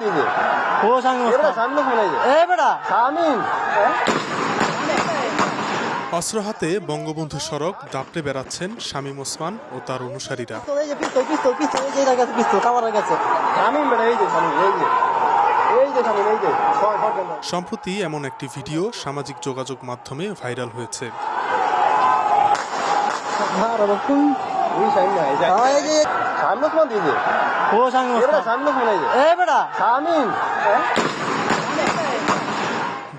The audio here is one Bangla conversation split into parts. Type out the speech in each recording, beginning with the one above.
দিয়েছে ও এ বেটা অস্ত্র হাতে বঙ্গবন্ধু সড়ক দাপড়ে বেড়াচ্ছেন শামীম ওসমান ও তার অনুসারীরা। সম্প্রতি এমন একটি ভিডিও সামাজিক যোগাযোগ মাধ্যমে ভাইরাল হয়েছে। এই যে ও এ বেটা শামিম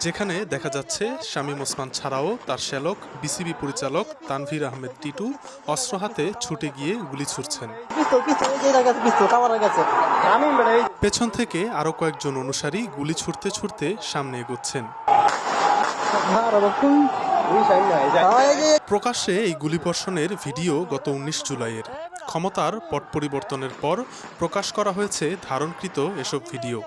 যেখানে দেখা যাচ্ছে শামীম ওসমান ছাড়াও তার শ্যালক বিসিবি পরিচালক তানভীর আহমেদ টিটু অস্ত্র হাতে ছুটে গিয়ে গুলি ছুড়ছেন। পেছন থেকে আরও কয়েকজন অনুসারী গুলি ছুটতে ছুটতে সামনে এগোচ্ছেন। প্রকাশ্যে এই গুলিবর্ষণের ভিডিও গত উনিশ জুলাইয়ের। ক্ষমতার পট পরিবর্তনের পর প্রকাশ করা হয়েছে ধারণকৃত এসব ভিডিও।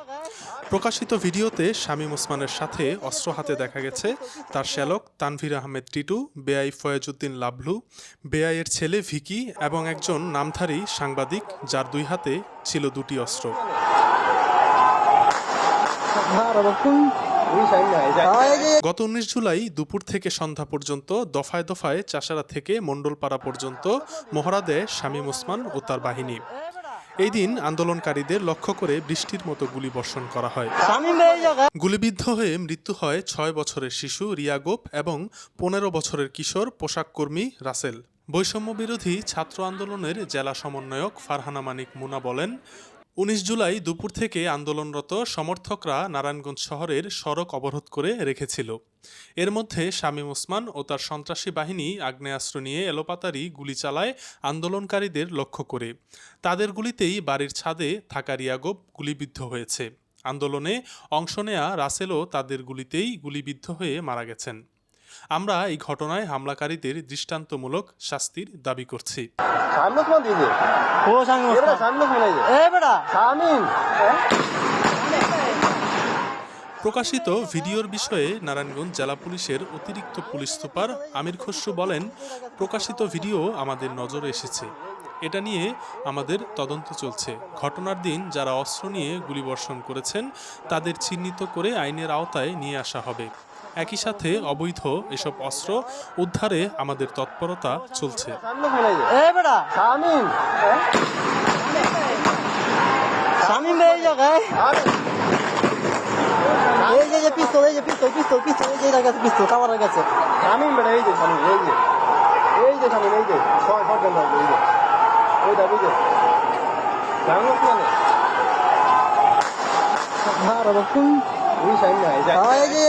প্রকাশিত ভিডিওতে শামীম ওসমানের সাথে অস্ত্র হাতে দেখা গেছে তার শ্যালক তানভীর আহমেদ টিটু, বেআই ফয়েজউদ্দিন লাভলু বেআইয়ের ছেলে ভিকি এবং একজন নামধারী সাংবাদিক যার দুই হাতে ছিল দুটি অস্ত্র। গত উনিশ জুলাই দুপুর থেকে সন্ধ্যা পর্যন্ত দফায় দফায় চাষারা থেকে মণ্ডলপাড়া পর্যন্ত মহড়া দেয় শামীম ওসমান ও তার বাহিনী। এই দিন আন্দোলনকারীদের লক্ষ্য করে বৃষ্টির মতো গুলি বর্ষণ করা হয়। গুলিবিদ্ধ হয়ে মৃত্যু হয় ছয় বছরের শিশু রিয়াগোপ এবং পনেরো বছরের কিশোর পোশাক কর্মী রাসেল। বৈষম্য বিরোধী ছাত্র আন্দোলনের জেলা সমন্বয়ক ফারহানা মানিক মুনা বলেন উনিশ জুলাই দুপুর থেকে আন্দোলনরত সমর্থকরা নারায়ণগঞ্জ শহরের সড়ক অবরোধ করে রেখেছিল। এর মধ্যে শামীম ওসমান ও তার সন্ত্রাসী বাহিনী আগ্নেয়াস্ত্র নিয়ে এলোপাতারি গুলি চালায় আন্দোলনকারীদের লক্ষ্য করে। তাদের গুলিতেই বাড়ির ছাদে থাকা রিয়াগোপ গুলিবিদ্ধ হয়েছে। আন্দোলনে অংশ নেয়া রাসেলও তাদের গুলিতেই গুলিবিদ্ধ হয়ে মারা গেছেন। আমরা এই ঘটনায় হামলাকারীদের দৃষ্টান্তমূলক শাস্তির দাবি করছি। প্রকাশিত ভিডিওর বিষয়ে নারায়ণগঞ্জ জেলা পুলিশের অতিরিক্ত পুলিশ সুপার আমির খসরু বলেন প্রকাশিত ভিডিও আমাদের নজরে এসেছে। এটা নিয়ে আমাদের তদন্ত চলছে। ঘটনার দিন যারা অস্ত্র নিয়ে গুলিবর্ষণ করেছেন তাদের চিহ্নিত করে আইনের আওতায় নিয়ে আসা হবে। একই সাথে অবৈধ এসব অস্ত্র উদ্ধারে আমাদের তৎপরতা চলছে। এই যে এই যে যে পিস্তল এই যে পিস্তল পিস্তল পিস্তল এই যে এটা পিস্তল কামার গেছে শামিম বেটা এই যে শামিম এই যে। এই যে শামিম এই যে। ছয় ছয় জন এই যে। ওই দা বুঝে শামনুসমান আর বাপু এই শামিম না এই যে